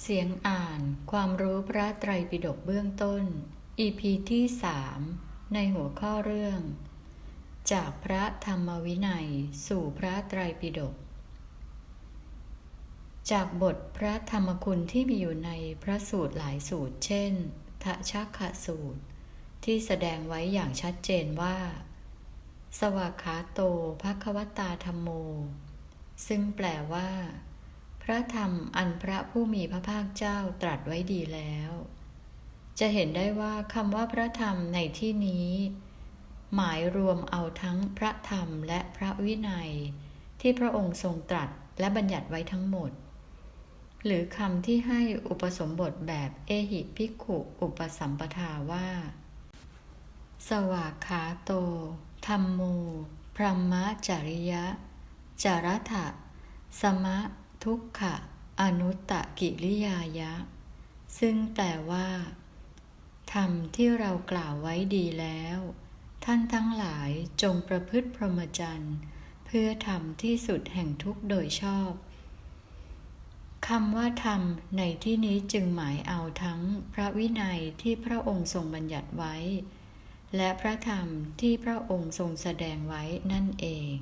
เสียงอ่านความรู้พระไตรปิฎกเบื้องต้น EP ที่สามในหัวข้อเรื่อง จากพระธรรมวินัยสู่พระไตรปิฎกจากบทพระธรรมคุณที่มีอยู่ในพระสูตรหลายสูตร เช่นทะชักขสูตร ที่แสดงไว้อย่างชัดเจนว่า สวากขาโตภควตาธรรมโม ซึ่งแปลว่า ระธรรมอันพระผู้มีพระภาคเจ้าตรัสไว้ดีแล้ว จะเห็นได้ว่าคำว่าพระธรรมในที่นี้ หมายรวมเอาทั้งพระธรรมและพระวินัย ที่พระองค์ทรงตรัสและบัญญัติไว้ทั้งหมด หรือคำที่ให้อุปสมบทแบบเอหิภิกขุอุปสัมปทาว่า สวากขาโต ธรรมโม พรหมจริยะ จารถะ สมะ ทุกขะอนุตตะกิริยายะ ซึ่งแปลว่าธรรมที่เรากล่าวไว้ดีแล้ว ท่านทั้งหลายจงประพฤติพรหมจรรย์เพื่อทำที่สุดแห่งทุกโดยชอบคำว่าธรรมในที่นี้จึงหมายเอาทั้งพระวินัยที่พระองค์ทรงบัญญัติไว้ และพระธรรมที่พระองค์ทรงแสดงไว้นั่นเอง